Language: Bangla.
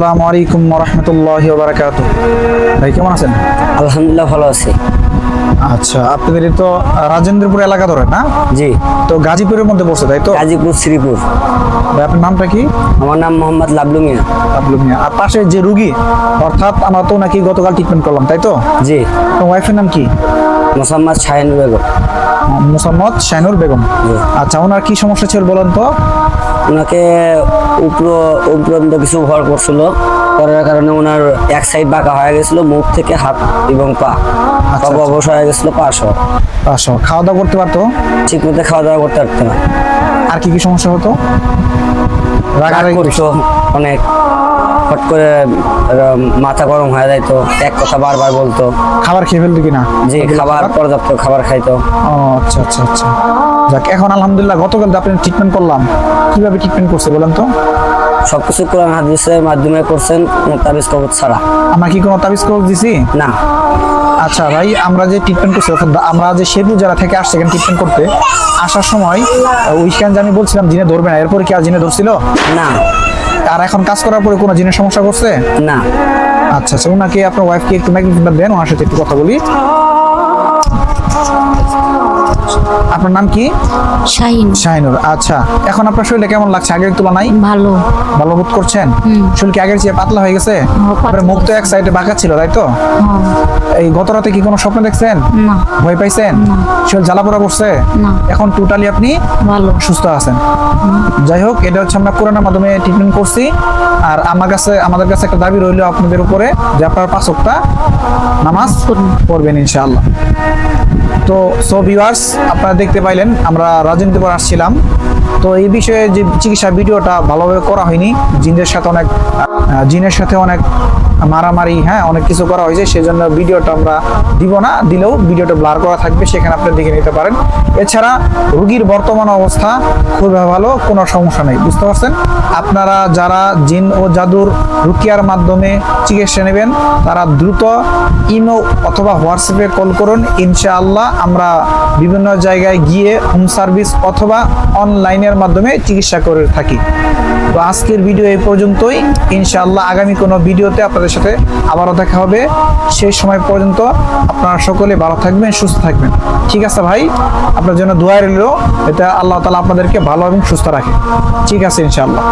আসসালামু আলাইকুম রহমতুল্লাহ বারাকাত ভাই কেমন আছেন? আলহামদুলিল্লাহ ভালো আছি। আচ্ছা আপনাদের তো রাজেন্দ্রপুর এলাকা ধরে না? জি। তো গাজীপুরের মধ্যে বসে তাই তো? গাজীপুর শ্রীপুর। ভাই আপনার নামটা কি? আমার নাম মোহাম্মদ লাবলু মিয়া। আব্দুল মিয়া। আর পাশে যে রুগী অর্থাৎ আমরা তো নাকি গতকাল ট্রিটমেন্ট করলাম তাই তো? জি। তো ওয়াইফের নাম কি? মোসাম্মদ শাহিন বেগম। মোসাম্মদ শাইনুর বেগম। আচ্ছা ওনার কি সমস্যা ছিল বলেন তো? ওনাকে উপর উপরন্ত কিছু ভর করছিল। করার কারণে ওনার এক সাইড বাঁকা হয়ে গেছিল মুখ থেকে হাত এবং পা আচ্ছা, সব আচ্ছা। অবশ হয়ে গেছিল পাশ পাশ খাওয়া দাওয়া করতে পারতো? ঠিক মতো খাওয়া দাওয়া করতে পারতো না। আর কি কি সমস্যা হতো? রাগ রাগারাগি করতো অনেক। হট করে মাথা গরম হয়ে যাইতো এক কথা বারবার বলতো। খাবার খেয়ে ফেলতো কিনা? যে খাবার পর্যাপ্ত খাবার খাইতো। ও আচ্ছা আচ্ছা আচ্ছা। যাক এখন আলহামদুলিল্লাহ গতকাল আপনি ট্রিটমেন্ট করলাম কীভাবে ট্রিটমেন্ট করছে বলেন তো? সবকিছু কোরআন হাদিসের মাধ্যমে করছেন কোনো তাবিজ কবজ ছাড়া। আমরা কি কোনো তাবিজ কবজ দিছি? না। আচ্ছা ভাই আমরা যে ট্রিটমেন্ট করছি অর্থাৎ আমরা যে শেরপুর জেলা থেকে আসছি এখানে ট্রিটমেন্ট করতে আসার সময় ওইখান যে আমি বলছিলাম জিনে ধরবে না এরপরে কি আর জিনে ধরছিল? না। আর এখন কাজ করার পরে কোনো জিনিস সমস্যা করছে? না। আচ্ছা আচ্ছা ওনাকে আপনার ওয়াইফকে একটু ম্যাগনেটিকটা দেন ওনার সাথে একটু কথা বলি। আপনার নাম কি? শাহিন। শাহিনুর। আচ্ছা এখন আপনার শরীরে কেমন লাগছে? আগের তুলনায়? ভালো। ভালো বোধ করছেন? শরীর কি আগের চেয়ে পাতলা হয়ে গেছে? আপনার মুখ তো এক সাইডে বাঁকা ছিল তাই তো? এই গত রাতে কি কোনো স্বপ্ন দেখছেন? না। ভয় পাইছেন? শরীর জ্বালা পোড়া করছে? না। এখন টোটালি আপনি ভালো। সুস্থ আছেন। যাই হোক এটা হচ্ছে আমরা কোরআনের মাধ্যমে ট্রিটমেন্ট করছি। আর আমার কাছে আমাদের কাছে একটা দাবি রইল আপনাদের উপরে যে আপনার পাঁচকটা নামাজ পড়বেন ইনশাআল্লাহ। তো সো ভিউয়ার্স আপনারা দেখতে পাইলেন আমরা রাজেন্দ্রপুর আসছিলাম। তো এই বিষয়ে যে চিকিৎসা ভিডিওটা ভালোভাবে করা হয়নি, জিনের সাথে অনেক জিনের সাথে অনেক মারামারি হ্যাঁ অনেক কিছু করা হয়েছে, সেজন্য ভিডিওটা আমরা দিব না, দিলেও ভিডিওটা ব্লার করা থাকবে, সেখানে আপনি দেখে নিতে পারেন। এছাড়া রুগীর বর্তমান অবস্থা খুব ভালো, কোনো সমস্যা নেই, বুঝতে পারছেন? আপনারা যারা জিন ও জাদুর রুকিয়ার মাধ্যমে চিকিৎসা নেবেন, তারা দ্রুত ইমো অথবা হোয়াটসঅ্যাপে কল করুন, ইনশাআল্লাহ আমরা বিভিন্ন জায়গায় গিয়ে হোম সার্ভিস অথবা অনলাইনের মাধ্যমে চিকিৎসা করে থাকি। তো আজকের ভিডিও এই পর্যন্তই। ইনশাআল্লাহ আগামী কোনো ভিডিওতে আপনাদের সাথে আবারও দেখা হবে। সেই সময় পর্যন্ত আপনারা সকলে ভালো থাকবেন, সুস্থ থাকবেন। ঠিক আছে ভাই? আপনার জন্য দোয়া রইল। এটা আল্লাহ তালা আপনাদেরকে ভালো এবং সুস্থ রাখে। ঠিক আছে ইনশাআল্লাহ।